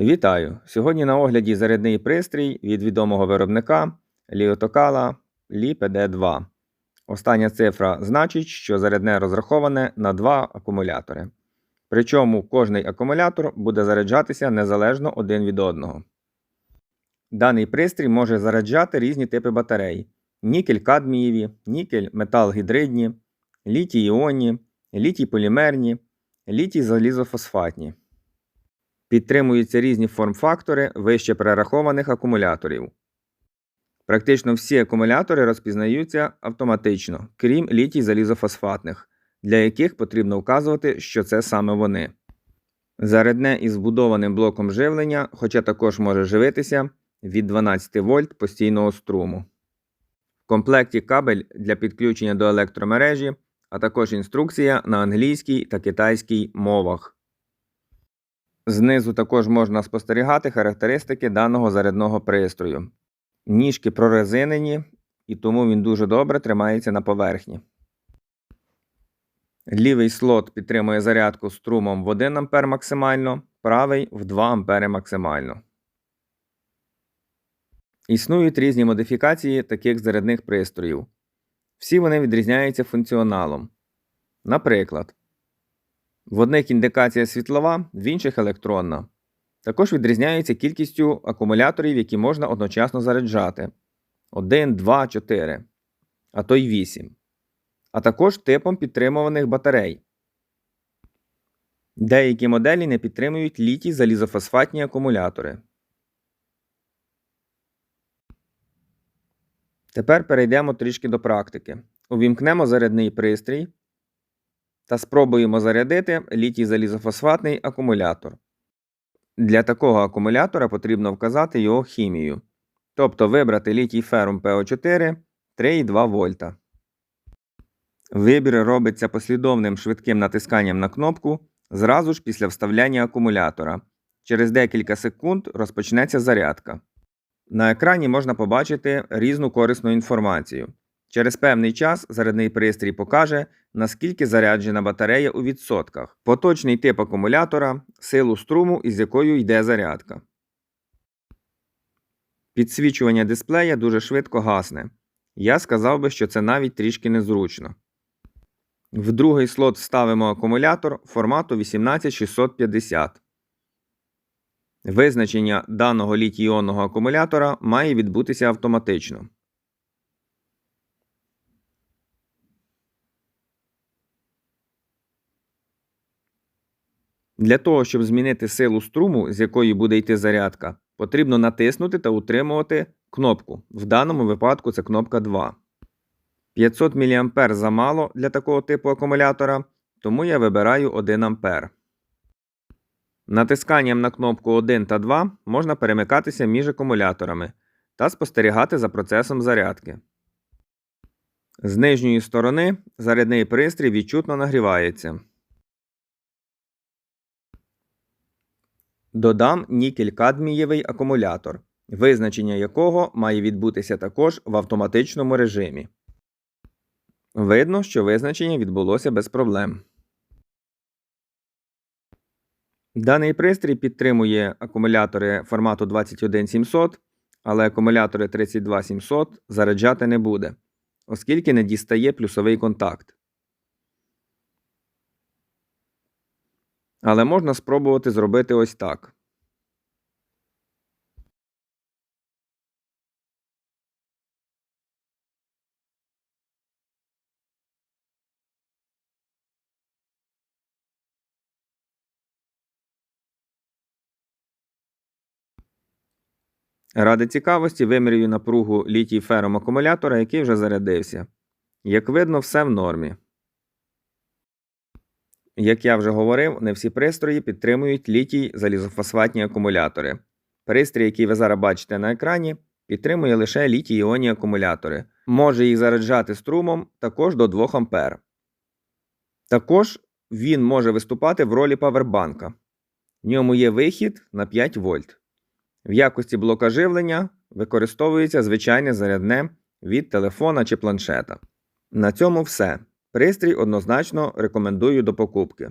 Вітаю! Сьогодні на огляді зарядний пристрій від відомого виробника Ліотокала Li PD2. Остання цифра значить, що зарядне розраховане на два акумулятори. Причому кожний акумулятор буде заряджатися незалежно один від одного. Даний пристрій може заряджати різні типи батарей: нікель кадмієві, нікель метал гідридні, літій іонні, літій полімерні, літій залізофосфатні. Підтримуються різні форм-фактори вище перерахованих акумуляторів. Практично всі акумулятори розпізнаються автоматично, крім літій залізофосфатних, для яких потрібно вказувати, що це саме вони. Зарядне із вбудованим блоком живлення, хоча також може живитися від 12 вольт постійного струму. В комплекті кабель для підключення до електромережі, а також інструкція на англійській та китайській мовах. Знизу також можна спостерігати характеристики даного зарядного пристрою. Ніжки прорезинені, і тому він дуже добре тримається на поверхні. Лівий слот підтримує зарядку струмом в 1 А максимально, правий в 2 А максимально. Існують різні модифікації таких зарядних пристроїв. Всі вони відрізняються функціоналом. Наприклад, в одних індикація світлова, в інших електронна. Також відрізняється кількістю акумуляторів, які можна одночасно заряджати 1, 2, 4, а то й 8. А також типом підтримуваних батарей. Деякі моделі не підтримують літій залізофосфатні акумулятори. Тепер перейдемо трішки до практики. Увімкнемо зарядний пристрій та спробуємо зарядити літій залізофосфатний акумулятор. Для такого акумулятора потрібно вказати його хімію, тобто вибрати літій ферум ПО4 3,2 вольта. Вибір робиться послідовним швидким натисканням на кнопку зразу ж після вставляння акумулятора. Через декілька секунд розпочнеться зарядка. На екрані можна побачити різну корисну інформацію. Через певний час зарядний пристрій покаже, наскільки заряджена батарея у відсотках, поточний тип акумулятора, силу струму, із якою йде зарядка. Підсвічування дисплея дуже швидко гасне. Я сказав би, що це навіть трішки незручно. В другий слот вставимо акумулятор формату 18650. Визначення даного літій-іонного акумулятора має відбутися автоматично. Для того, щоб змінити силу струму, з якої буде йти зарядка, потрібно натиснути та утримувати кнопку. В даному випадку це кнопка 2. 500 мА замало для такого типу акумулятора, тому я вибираю 1 А. Натисканням на кнопку 1 та 2 можна перемикатися між акумуляторами та спостерігати за процесом зарядки. З нижньої сторони зарядний пристрій відчутно нагрівається. Додам нікель-кадмієвий акумулятор, визначення якого має відбутися також в автоматичному режимі. Видно, що визначення відбулося без проблем. Даний пристрій підтримує акумулятори формату 21700, але акумулятори 32700 заряджати не буде, оскільки не дістає плюсовий контакт. Але можна спробувати зробити ось так. Ради цікавості вимірюю напругу літій фером акумулятора, який вже зарядився. Як видно, все в нормі. Як я вже говорив, не всі пристрої підтримують літій залізофосфатні акумулятори. Пристрій, який ви зараз бачите на екрані, підтримує лише літій іонні акумулятори. Може їх заряджати струмом також до 2 А. Також він може виступати в ролі павербанка. В ньому є вихід на 5 вольт. В якості блока живлення використовується звичайне зарядне від телефона чи планшета. На цьому все. Пристрій однозначно рекомендую до покупки.